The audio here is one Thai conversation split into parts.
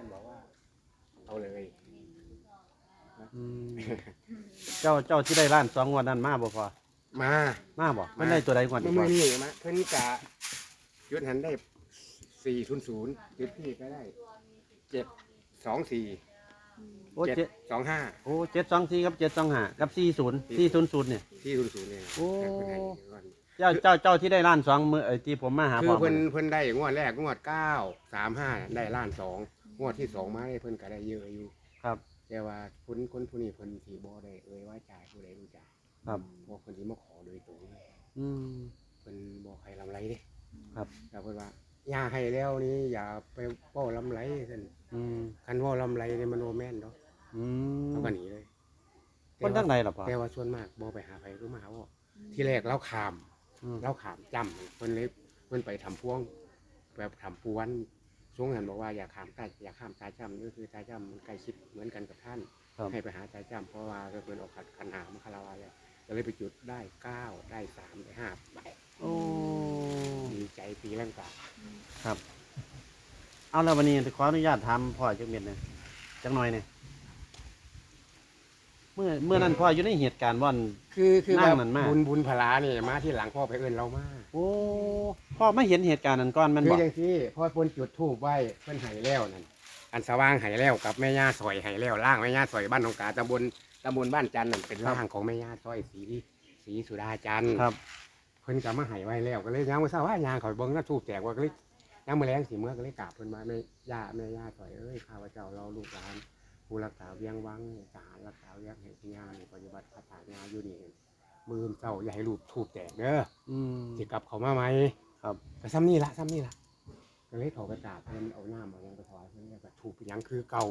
ท่านบอกว่า เอาเลยอืมเจ้าเจ้าที่ได้ล้านสองงวันนั้นมาบ่พอมามาบ่มันได้ตัวใดงวดเมื่นี้อพอมือนี่มาเพิ่นกะยุดหันได้สี่ศูนย์ศูนย์ยุดพี่ก็ได้เจ็ดสองสี่โอ้เจ็ดเจ็ดสองห้า โอ้เจ็ดสองสี่กับเจ็ดสองห้ากับสี่ศูนย์สี่ศูนย์ศูนย์เนี่ย ที่ศูนย์ศูนย์เนี่ยโอ้เพิ่นให้ก่อนเจ้าเจ้าเจ้าที่ได้ล้านสองมือไอ้ที่ผมมาหาคืพ่ออเพิ่นเพิ่นได้งวดแรกงวดเก้าสามห้าได้ล้านสอง งวดที่สองมาได้เพิ่นก็ได้เยอะอยู่ครับ แต่ว่าคนคนผู้นี้เพิ่นสีบ่ได้เอ่ยว่าจ่ายผู้ใดรู้จักครับ บ่เพิ่นสิมาขอโดยตรงอืม เพิ่นบ่ให้ลำไรเด้ครับ แต่เพิ่นว่าอย่าให้แล้วนี่อย่าไปเว้าลำไรซั่นอืมคันเว้าลำไรนี่มันบ่แม่นเนาะอืมเขาก็หนีเลยคนทั้งใดล่ะพ่อแต่ว่าส่วนมากบ่ไปหาไผรู้มาหาว่าที่แรกเราขาม อืม เราขามจำเพิ่นเลยเพิ่นไปทำพวงแบบทำปวน ช่วงนั้นบอกว่าอย่าขามใต้อย่าข้ามตาจำนี่คือตาจำมันใกล้ชิดเหมือนกันกับท่าน ครับ ให้ไปหาตาจำเพราะว่าก็เพิ่นออกขัดคันหามคาราวาแล้วก็เลยไปจุดได้เก้าได้สามได้ห้าใบโอ้ดีใจปีร่างกายครับ เอาแล้ววันนี้ขออนุญาตถามพ่อจักเม็ดหนะจักหน่อยเนี่ย เมื่อเมื่อนั้นพ่ออยู่ในเหตุการณ์ว่านคือคือนั่ว่างมันมาก บุญบุญพลาเนี่ยมาที่หลังพ่อไปเอิ้นเรามาโอ้พ่อไม่เห็นเหตุการณ์นั้นก่อนแมันคืบออกอย่างที่พ่อเพิ่นจุดธูปไว้เพิ่นไห้แล้วนั่นอันสว่างไห้แล้วกับแม่ย่าซอยไห้แล้วล่างแม่ย่าซอยบ้านหนองกาตำบลตำบลบ้านจันทร์นั่นเป็นล่างของแม่ย่าซอยสีสีสุดาจันทร์ ครับ เพิ่นก็มาไห้ไว้แล้วก็เลยย่างมาทราบว่ายางเขาเบิ่งน่าทูบแตกว่าก็เลยย่างมาแรงสีเมื่อก็เลยกราบเพิ่นมาแม่ย่าแม่ย่าซอยเอ้ยข้าพเจ้าเราลูกหลาน ผู้รักษาเวียงวังทหารรักษาเวียงแห่งงานปฏิบัติคาถางานอยู่นี่มือเจ้าอย่าให้ลูกทูบแตกเด้ออืมสิกลับเขามาไหมครับก็ซ้ำนี่ละซ้ำนี่ละก็เลยเขาไปกราบเพิ่นเอาหน้ามายังไปถวายเพิ่นแล้วก็ถูกเป็นหยังคือเก่า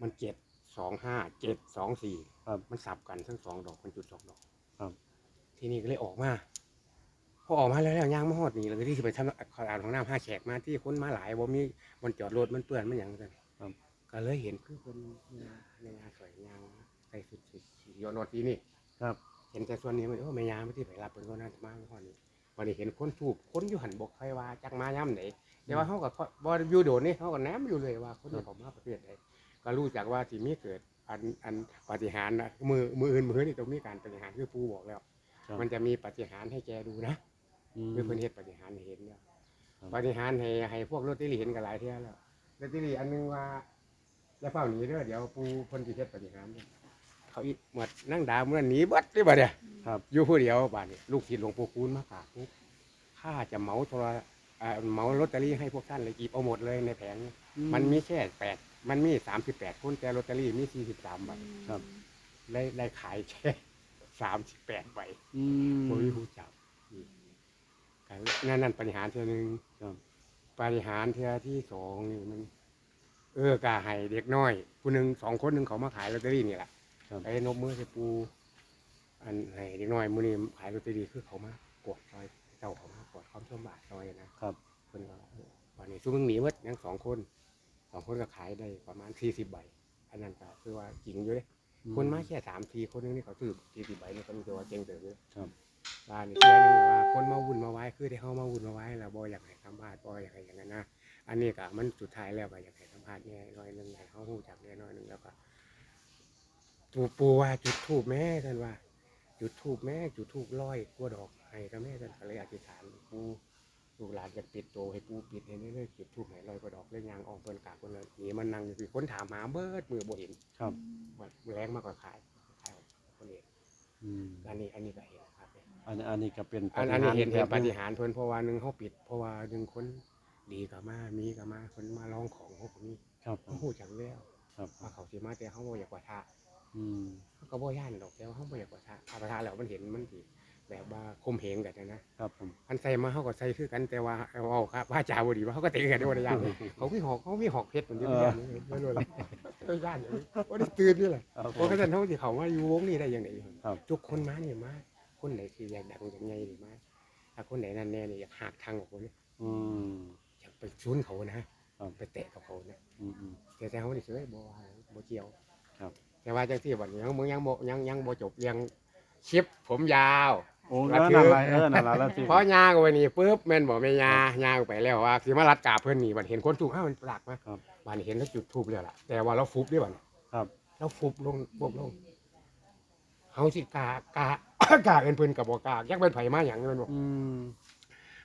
มันเจ็ดสองห้าเจ็ดสองสี่ครับมันสับกันทั้งสองดอกมันจุดสองดอกครับ ทีนี้ก็เลยออกมาพอออกมาแล้วแล้วย่างมาฮอดนี่แล้วก็ที่สิไปทำขออ่านของน้ำห้าแขกมาที่คนมาหลายบ่มีมันจอดรถมันเปื้อนมันหยังกันครับ ก็เลยเห็นคือคนในงานสวยงามใส่สุดสียอนอทีนี่ครับ เห็นแต่ส่วนนี้มันโอ้แม่ยาไม่ที่ไปรับเป็นคนนั้นมาเมื่อก่อนนี้วันนี้เห็นคนถูกคนอยู่หันบกใครว่าจักมาย่ำไหนแต่ว่าเขาก็บ่อยู่โดนนี่เขาก็แนมอยู่เลยว่าคนนี้เขามาประเภทใดก็รู้จักว่าที่มีเกิดอันอันปาฏิหารย์นะมือมืออื่นมือนี่ต้องมีการปาฏิหารย์คือปูบอกแล้วครับมันจะมีปาฏิหารย์ให้แกดูนะอืมคือเพิ่นเฮ็ดปาฏิหารย์ให้เห็นแล้วครับปาฏิหารย์ให้ให้พวกลอตเตอรี่เห็นกันหลายเที่ยแล้วลอตเตอรี่อันหนึงว่า จะเฝ้าหนีเด้อเดี๋ยวปูเพิ่นสิเฮ็ดปาฏิหารย์เขาอีหมดนั่งดาวเมื่อหนีเบิดได้บ่เนี่ยครับ อยู่ผู้เดียวบ้านนี้ลูกศิษย์หลวงปู่คูณมากราบปุ๊บข้าจะเหมาโทรอ่าเหมาลอตเตอรี่ให้พวกท่านเลยกีบเอาหมดเลยในแผงนี้มันมีแค่แปดมันมีสามสิบแปดคนแต่ลอตเตอรี่มีสี่สิบสามใบครับ ได้ได้ขายแค่สามสิบแปดใบอืมบ่มีผู้จับอืมก็นั่นนั่นปัญหารเท่านึงครับปัญหารเท่าที่สองนี่มัน เออกาให้เด็กน้อยผู้หนึ่งสองคนหนึ่งเขามาขายลอตเตอรี่นี่แหละครับไอ้นกมือใส่ปู อันให้เด็กน้อยมือนี้ขายลอตเตอรี่คือเขามากดซอยเจ้าเขามากดความชมบาทซอยนะครับ เพิ่นก็เออวันนี้ซุมึงหนีหมดยังสองคนสองคนก็ขายได้ประมาณสี่สิบใบอันนั้นก็คือว่าจริงอยู่เลยคนมาแค่สามทีคนนึงนี่เขาถือสี่สิบใบนี่ก็รู้สึกว่าเจ๋งเติบเลยครับ บ้านนี่เชื่อนึงว่าคนมาวุ่นมาไว้คือได้เข้ามาวุ่นมาไว้แล้วบ่อยากให้สัมภาษณ์บ่อยากให้อย่างนั้นนะ อันนี้ก็มันสุดท้ายแล้วก็อยากให้สัมภาษณ์แน่น้อยหนึงให้เขารู้จักแน่น้อยหนึงแล้วก็ปูปูว่าจุดทูบแม่ท่านว่า จุดทูบแม่จุดทูบร้อยกลัวดอกให้กับแม่ท่านก็เลยอธิษฐานปูลูกหลานจะปิดโตให้ปูปิดให้เรื่อยๆจุดทูบให้ร้อยกว่าดอกเลยยางออกเปิ้นกราบเปิ้นเลยนี่มันนั่งอยู่ที่คนถามหาเบิดมือบ่เห็นครับว่าแรงมากกว่าขายขายคนเองอืมอันนี้อันนี้ก็เห็นครับอันอันนี้ก็เป็นอันอันนี้เห็นแบเห็นบปฏิหารย์เพิ่นเพราะว่าหนึ่งเขาปิดเพราะว่าหนึ่งคน ดีกับมามีกับมาคนมาลองของเขาก็มีครับเขาหูจักแล้วครับว่าเขาสิมาแต่เขาบ่อยากกว่าทะอืมเขาก็บ่ย่านดอกแต่ว่าเขาบ่อยากกว่าทะถ้าปะทะแล้วมันเห็นมันสิแบบว่าคมเหงกันนะนะครับผมอันใส่มาเขาก็ใส่คือกันแต่ว่าเอาครับว่าจาบ่ดีว่าเขาก็เตะกันได้บ่ได้ย่านเขามีหอกเขามีหอกเพชรเหมือนที่ย่านนี่ไม่รู้เลยไม่ย่านอย่างนี้บ่ได้ตื่นนี่แหละครับเพราะฉะนั้นเขาสิเขามาอยู่วงนี้ได้ยังไงครับทุกคนมาเนี่ยมาคนไหนที่อยากดังอย่างไงนี่มาถ้าคนไหนนั่นแน่เนี่ยอยากหักทางออกคนนี้อืมอยาก ไปชุนเขานะครับ ไปแตะกับเขานะอืมอืม แต่แต่เขานี่เสือบ่ว่าบ่เกี่ยวครับ แต่ว่าจังที่บัดนี้มึงยังบ่ยังยังบ่จบยังชิปผมยาว โอ้รัแล้ดวคือนั่นละเออนั่นละแล้วสิพอย่างไว้นี่ปุ๊บแม่นบ่แม่ยาย่างไปแล้วว่าสิมารัดกาบเพิ่นนี่บัดเห็นคนถูกห้ามันปลากมาครับบ้านนี้เห็นแล้วจุดทูบแล้วล่ะแต่ว่าเราฟุบด้วยบ้านครับ เราฟุบลงฟุบลงเฮาสิกากากาเอินเพิ่นกับบ่กายักเป็นไผมาหยังเงินบ่อืม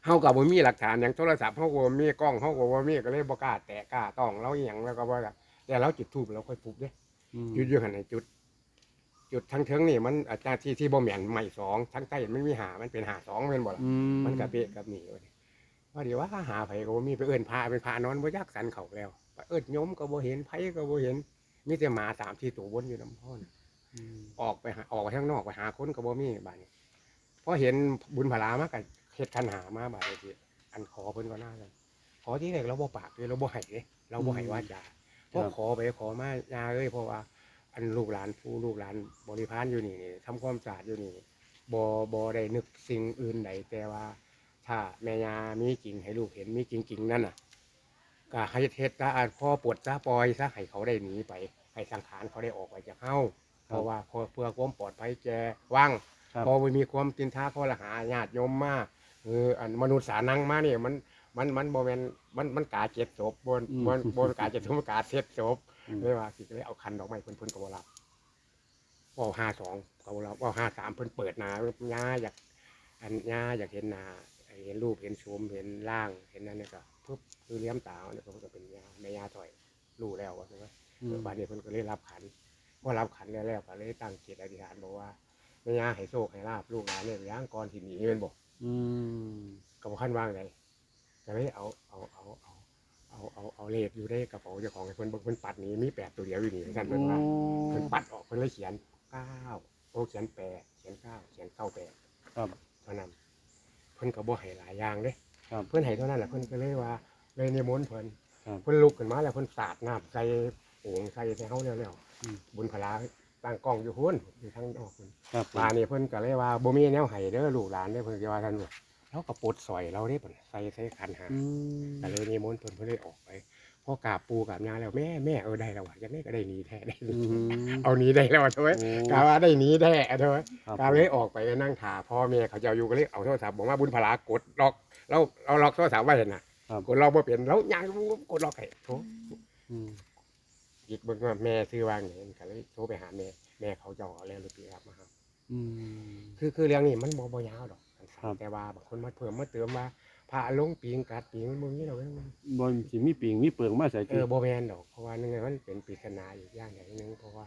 เฮาก็บ่มีหลักฐานหยังโทรศัพท์เฮาก็บ่มีกล้องเฮาก็บ่มีก็เลยบ่กล้าแตะกล้าต้องเราอีหยังแล้วก็บ่ล่ะแต่เราจุดทูบเราค่อยฟุบเด้อืมจุดอยู่หั่นให้จุด จุดทั้งเทิงนี่มันอาจารย์ที่ที่บ่แม่นใหม่สองทั้งใต้มันมีหามันเป็นหาสองแม่นบ่ล่ะ อืมมันกับเบะกับหนีว่าดิว่าเดี๋ยวว่าหาไผก็บ่มีไปเอิ้นพาเป็นพานอนบ่ยักสันเขาแล้วไปเอิ้นโยมก็บ่เห็นไผก็บ่เห็นมีแต่หมาสามที่ตัววนอยู่นำพ่อน่ะอืมออกไปหาออกไปข้างนอกไปหาคนก็บ่มีบาดนี้พอเห็นบุญพลามาก็ เฮ็ดคันหามาบาดนี้สิอันขอเพิ่นก็น่ากันขอที่แรกเราบ่ปากเลยเราบ่ให้เด้เราบ่ให้ว่าจาพอขอไปขอมายาเอ้ยเพราะว่า อันลูกหลานผู้ลูกหลานบริพารอยู่นี่นี่ทำความสะอาดอยู่นี่บ่บ่ได้นึกสิ่งอื่นใดแต่ว่า ถ้าแม่ยามีจริงให้ลูกเห็นมีจริงๆนั่นน่ะก็ให้เทศซะอาจพ่อปวดซะปล่อยซะให้เขาได้หนีไป ให้สังขารเขาได้ออกไปจากเฮาเพราะว่าเพื่อเพื่อความปลอดภัยแกว่างครับพอมันมีความตินท้าข้อละหาญาติโยมมา เอออันมนุษย์สานังมาเนี่ยมันมันมันบ่แม่นมันมันกาเจ็ดศพบนบนบนกาเจ็ดศพมันกาเจ็ดศพอืมเลยว่าสิเลยเอาคันดอกไม้เพิ่นเพิ่นก็บ่รับว่าห้าสองเขาบ่รับว่าห้าสามเพิ่นเปิดหนาย่าอยากอันย่าอยากเห็นหนาเห็นรูปเห็นโฉมเห็นร่างเห็นนั่นเนี่ยก็ปุ๊บคือเลี้ยมตาเนี่ยเพิ่นก็เป็นย่าแม่ย่าถอยรู้แล้วว่าใช่ไหมอืมบาดนี้เพิ่นก็เลยรับขันพอรับขันแล้วแล้วก็เลยตั้งจิตอธิษฐานบอกว่าแม่ย่าให้โชคให้ลาบลูกหลานเนี่ยย่างก่อนที่หนีแม่นบอก อืมก็บ่คันวางไดก็เลยเอาเอาเอาเอาเอาเอาเอาเลขอยู่ในกระเป๋าเจ้าของให้เพิ่นเบิ่งเพิ่นปัดหนี้มีแปดตัวเดียวอยู่นี่ท่านโอ้เพิ่นว่าเพิ่นปัดออกเพิ่นเลยเขียนเก้าโอ้เขียนแปดเขียนเก้าเขียนเก้าแปดครับเท่านั้นเพิ่นก็บ่ให้หลายอย่างเด้ครับ เพิ่นให้เท่านั้นแหละเพิ่นก็เลยว่าเลยนิมนต์เพิ่นครับเพิ่นลุกขึ้นมาแล้วเพิ่นสาดน้ำใส่โอ่งใส่ใส่เฮาแล้วแล้วอืม บุญพลา ตั้งกล้องอยู่พุ่นอยู่ทางนอกพุ่นครับผมปลานี่เพิ่นก็เลยว่าบ่มีแนวให้เด้อลูกหลานเด้อเพิ่นก็ว่าท่านว่าเราก็ปลดสอยเราเด้เพิ่นใส่ใส่ขันหาอืมก็เลยนิมนต์เพิ่นเพิ่นเลยออกไปพอกราบปูกราบย่าแล้วแม่แม่เออได้แล้วว่ะยังไงก็ได้หนีแท้ได้อืม เอาหนีได้แล้วว่ะเถอะเว้ยโอ้ กาว่าได้หนีแท้เถอะเว้ยครับกาเลยออกไปนั่งถ่าพ่อแม่เขาจะเอาอยู่ก็เลยเอาโทรศัพท์บอกว่าบุญพลากดล็อกเราเราล็อกโทรศัพท์ไว้เห็นน่ะครับ กดล็อกบ่เป็นแล้วยังกดล็อกให้โทรอืม อีกเบิ่งว่าแม่ซื้อวางไหนก็เลยโทรไปหาแม่ แม่เขาจะเอาแล้วลูกพี่ครับมาครับอืม คือคือเรื่องนี้มันบ่บ่ยาวดอกครับ แต่ว่าบางคนมาเพิ่มมาเติมว่าพระลงปิงกัดปิงมันบ่มีดอกเว้ยบนสิมีปิงมีเปลืองมาใส่เอกิอบ่แม่นดอกเพราะว่านึงมันเป็นปริศนาอีกอย่างอย่างหนึงเพราะว่า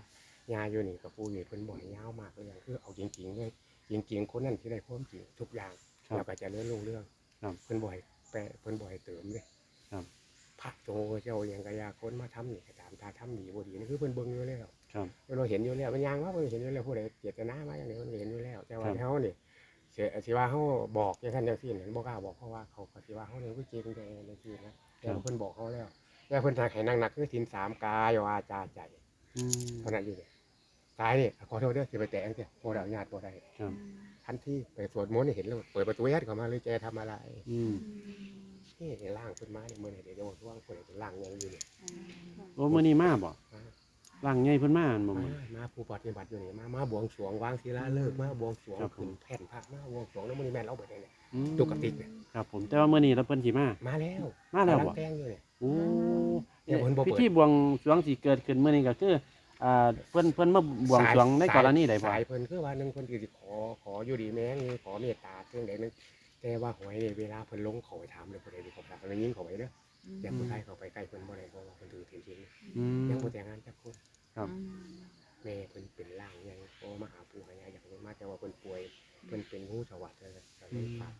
ยาอยู่นี่กับปูนี่เพิ่นบ่ให้ยาวมากเลยคือเอาจริงๆเลยจริงๆคนนั้นที่ได้ความจริงทุกอย่างครับแล้วก็จะเลื่อนลงเรื่องครับเพิ่นบ่ให้แปะเพิ่นบ่ให้เติมเลยครับ พระโตเจ้าอย่างกะยาคนมาทำนี่ก็ตามตาทำดีบ่ดีนี่คือเพิ่นเบิ่งอยู่แล้วครับ เราเห็นอยู่แล้วมันยังว่าเพิ่นเห็นอยู่แล้วผู้ใดเจตนามาอย่างนี้เพิ่นเห็นอยู่แล้ว แต่ว่าครับ เฮานี่เสียสิว่าเฮาบอกอย่างท่านจังซี่นี่บ่กล้าบอกเพราะว่าเขาก็สิว่าเฮานี่คือจริงแต่จังซี่นะแต่ว่าเพิ่นบอกเขาแล้วแต่เพิ่นทางให้หนักๆคือศีลสามกายวาจาใจอืมเท่านั้นอยู่เนี่ยตายนี่ขอโทษเด้อสิไปแตะจังซี่บ่ได้อนุญาตบ่ได้ครับ ทันทีไปสวดมนต์นี่เห็นแล้วเปิดประตูยัดเข้ามาเลยแกทำอะไร อืมนี่เดี๋ยวล่างขึ้นมาเนี่ยมื้อนี้เดี๋ยวจะบอกว่าคนไหนเป็นล่างยังอยู่เนี่ยโอ้มื้อนี้มาบ่มาร่างใหญ่เพิ่นมาอั่นบ่มามื้อมาผู้ปฏิบัติอยู่นี่มามาบวงสรวงวางศิลาฤกษ์มาบวงสรวงครับผมขึ้นแผ่นพระมาบวงสรวงแล้วมื้อนี้แม่นเราเบิดเลยเนี่ยอืมตุกกะติกเนี่ยครับผมแต่ว่ามื้อนี้แล้วเพิ่นสิมา มาแล้วมาแล้วกำบ่งแต่งอยู่เนี่ย โอ้เนี่ยเพิ่นบ่เปิด พิธีบวงสรวงสิเกิดขึ้นมื้อนี้ก็คืออ่าเพิ่นเพิ่นมาบวงสรวงในกรณีใดบ่ สายเพิ่นคือว่าหนึงเพิ่นคือสิขอขออยู่ดีแม่งขอเมตตาเครื่องใดหนึง แต่ว่าหวยนี่เวลาเพิ่นลงเขาไปถามเลยผู้ใดสิเขาถามเพิ่นยิงเขาไปเด้ออย่าผู้ใดเขาไปใกล้เพิ่นบ่ได้เพราะว่าเพิ่นถือถิ่นจริงอืม ยังบ่แต่งงานจักคนครับ แม่เพิ่นเป็นร่างยังเพราะว่ามาหาปู่หายายอยากเลยมาแต่ว่าเพิ่นป่วยเพิ่นเป็นหูสวัสดิ์เลยก็เลยฝาก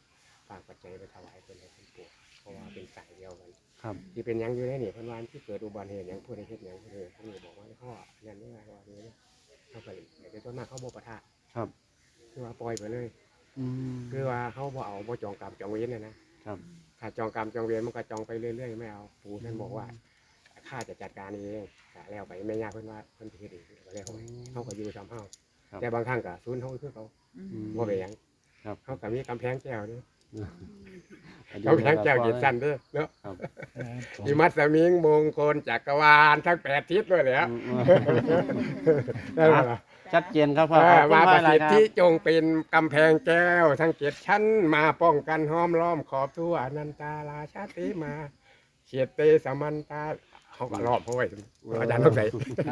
ฝากปัจจัยไปถวายเพิ่นให้เพิ่นป่วยเพราะว่าเป็นสายเดียวกัน ครับ ที่เป็นหยังอยู่ในนี่เพิ่นว่าที่เกิดอุบัติเหตุหยังผู้ใดเฮ็ดหยังเพิ่นเลยเพิ่นเลยบอกว่าพ่ออันนั้นนี่ว่าว่านี้นะเขาก็เลยเดี๋ยวจะต้นมากเขาบ่ปะทะครับ คือว่าปล่อยไปเลย อืม คือว่าเขาบ่เอาบ่จองกรรมจองเวรน่ะนะครับ ถ้าจองกรรมจองเวรมันก็จองไปเรื่อยๆไม่เอาปู่ท่านบอกว่าข้าจะจัดการเองก็แล้วไปแม่ย่าเพิ่นว่าเพิ่นสิเฮ็ดเองก็แล้วไปเขาก็อยู่ซ้ำเฮาครับ แต่บางครั้งก็ศูนย์เฮาคือเขาอืม บ่ไปนหยังครับเขาก็มีกำแพงแก้วเด้ออัน นี้กำแพงแก้วเจ็ดสั้นเด้อเนาะครับ อิมัสมิงมงคลจักรวาลทั้งแปดทิศด้วยแหล้วอืมได้ไหมล่ะชัดเจนครับพ่อเอขออบคุณมาปมาระกเลสิยทครับธิจงเป็นกำแพงแก้ว ทั้งเจ็ดชั้นมาป้องกันห้อมล้อมขอบทั่วอนันตาราชาติมาเฉียดเตสมันตาเขาก็รอบเขาไว้อาจารย์ต้องใส่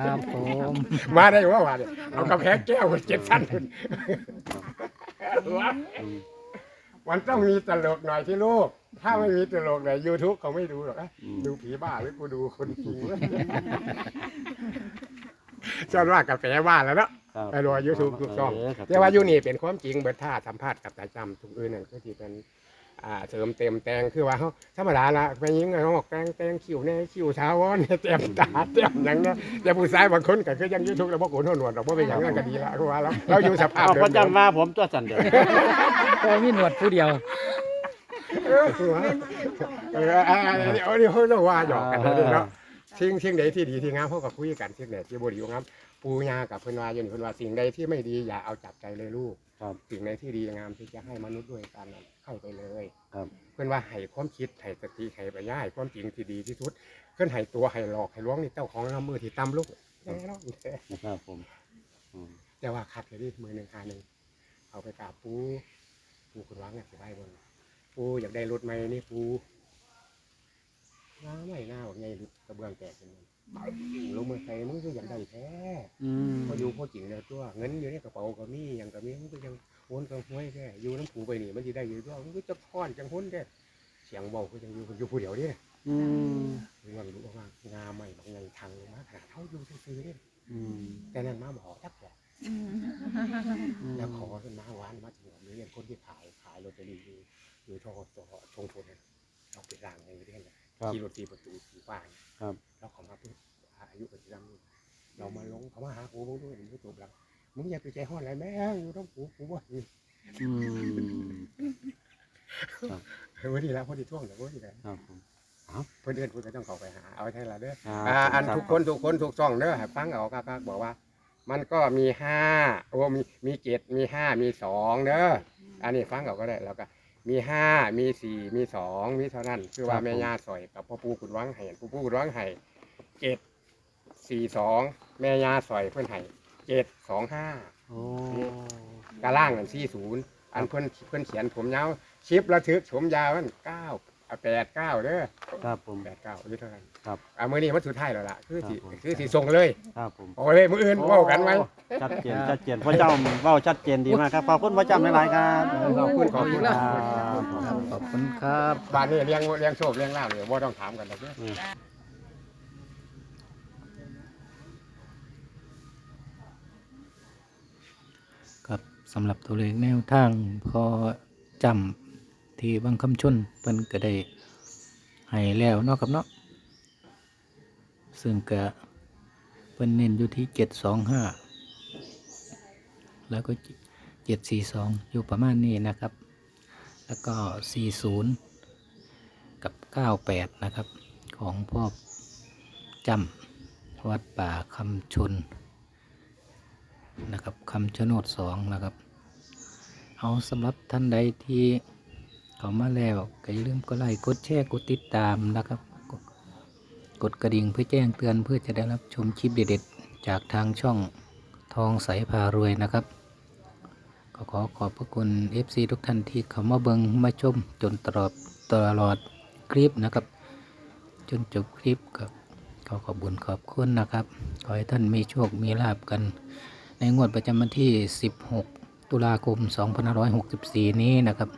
ครับผมมาได้ว่าว่าเนี่ยเอากระแพงแก้วมาเจ็ดชั้นวะ มันต้องมีตลกหน่อยที่ลูก ถ้าไม่มีตลกในยูทูบเขาไม่ดูหรอกนะอืมดูผีบ้าหรือกูดูคนจริงวะจนว่ากาแฟบ้าแล้วเนาะครับไปดูยูทูบทุกช่องเครับแต่ว่ายูนี่เป็นความจริงเบิดท่าสัมภาษณ์กับตาจำทุกอื่นนั่นก็ที่เป็น อ่าเสริมเต็มแต่งคือว่าเขาธรรมดาละไปยิงเขาบอกแต่งแต่งคิ้วแน่คิ้วเช้าวอนเต็มตาเต็มหยังนะแต่ผู้ชายบางคนก็คือยังยูทูบแล้วพวกโกนหัวหนวดเราบ่เป็นอย่างนั้นก็ดีละคือว่าเราเราอยู่สภาพเอาเดิพระมจำว่าผมตัวสั่นเดียวพอมีหนวดผู้เดียว เออคือว่าเออเออเออเดี๋ยวเดี๋ยวเราว่าหยอกกันเลยเนาะสิ่งสิ่งใดที่ดีที่งามเขาก็คุยกันสิ่งใดที่บ่ดีบ่งามปูยากับเพิ่นว่าอยู่นี่เพิ่นว่าสิ่งใดที่ไม่ดีอย่าเอาจับใจเลยลูกครับ สิ่งใดที่ดีงามที่จะให้มนุษย์ด้วยกันนั้น ให้ไปเลยครับ เพื่อนว่าให้ความคิดให้สติให้ปัญญาให้ความจริงที่ดีที่สุดเพื่อนให้ตัวให้หลอกให้ล้วงนี่เจ้าของน้ำมือที่ตำลูกแน่นอนนะครับผมอืมแต่ว่าคัดเลยดิมือหนึ่งหาหนึ่งเอาไปกราบปูปูคุณวังเนี่ยสิไว้บนปูอยากได้รถไหมนี่ปูน้าไม่น่าว่าไงกระเบื้องแตกเป็นมันลงมือใส่มึงก็อยากได้แท้อืมพออยู่พอจริงแล้วตัวเงินอยู่ในกระเป๋าก็มีอย่างก็มีมันก็ยัง โอนกับห้วยแค่อยู่น้ำผูไปนี่มันจะได้อยู่ตัวมันก็จะค้อนจังหุ้นแค่เสียงเบาก็ยังอยู่อยู่ผู้เดียวนี่อืมเรื่องรู้ว่างาใหม่บางอย่างทางมาขนาดเท่าอยู่ซื้อๆนี่อืมแต่นั่นมาบอกทักบอกแล้วขอขึ้นมาหวานมาถึงผมเรียนคนที่ขายขายลอตเตอรี่อยู่อยู่ทอสชงชนเนี่ยเอาไปร่างในเรื่องเลยครับขี่รถตีประตูสีฟ้าเนี่ยครับแล้วเขามาเพื่ออายุปัจจุบันนี้เรามาลงเขามาหาปูมึงด้วยมึงจบแล้ว มึงอย่าไปใจห้อนอะไรแม่งอยู่ต้องปูปูว่าอืมวันนี้แล้วพอดีท่วงเดี๋ยววันนี้แล้วครับผม เพื่อนเดินเพื่อนก็ต้องเข้าไปหาเอาให้ละเด้อครับอ่าอันครับทุกคนทุกคนทุกช่องเด้อให้ฟังเอาครับบอกว่า มันก็มีห้าโอ้มีมีเจ็ดมีห้ามีสองเด้ออันนี้ฟังเอาก็ได้แล้วก็มีห้ามีสี่มีสองมีเท่านั้น คือว่าแม่ย่าสอยกับพ่อปู่ขุนวังไห้พ่อปู่ขุนวังไห้เจ็ดสี่สองแม่ย่าสอยเพื่อนไห้ เจ็ดสองห้าโอ้กระล่างนั่นสี่ศูนย์อันเพื่อนเพื่อนเขียนผมยาวชิประทึกผมยาวมันเก้าแปดเก้าเด้อครับผมแปดเก้าอายุเท่านั้นครับอ่ามือนี้มันสุดท้ายแล้วล่ะคือสิครับผมคือสิส่งเลยครับผมโอ้ยมืออื่นเว่ากันไว้โอ้ชัดเจนชัดเจนพระเจ้าเว้าชัดเจนดีมากครับขอบคุณพระเจ้าหลายๆครับขอบคุณขอบคุณครับครับขอบคุณครับบ้านนี้เลี้ยงเลี้ยงโชคเลี้ยงลาบเลยว่าต้องถามกันหรอกเด้ออื สำหรับตัวเลขแนวทางพอจำที่บางคำชนเพิ่นก็ได้ให้แล้วเนาะครับเนาะซึ่งก็เพิ่นเน้นอยู่ที่เจ็ดสองห้าแล้วก็เจ็ดสี่สองอยู่ประมาณนี้นะครับ แล้วก็สี่ศูนย์กับเก้าแปดนะครับ ของพ่อจำวัดป่าคำชน นะครับคำชะโนดสองนะครับ เอาสำหรับท่านใดที่เขามาแล้วก็อย่าลืมกดไลค์กดแชร์กดติดตามนะครับ กดกระดิ่งเพื่อแจ้งเตือนเพื่อจะได้รับชมคลิปเด็ดๆ จากทางช่องทองใสพารวยนะครับก็ขอขอบพระคุณ FC ทุกท่านที่เขามาเบิงมาชมจนตลอดตลอดคลิปนะครับ จนจบคลิปกับขอขอบคุญขอบคุณนะครับ ขอให้ท่านมีโชคมีลาบกัน ในงวดประจำวันที่ 16 ตุลาคม 2564 นี้นะครับ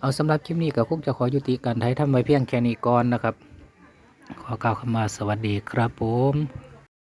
เอาสำหรับคลิปนี้ก็คงจะขอยุติการไทยทำไว้เพียงแค่นี้ก่อนนะครับ ขอกล่าวคำว่าสวัสดีครับผม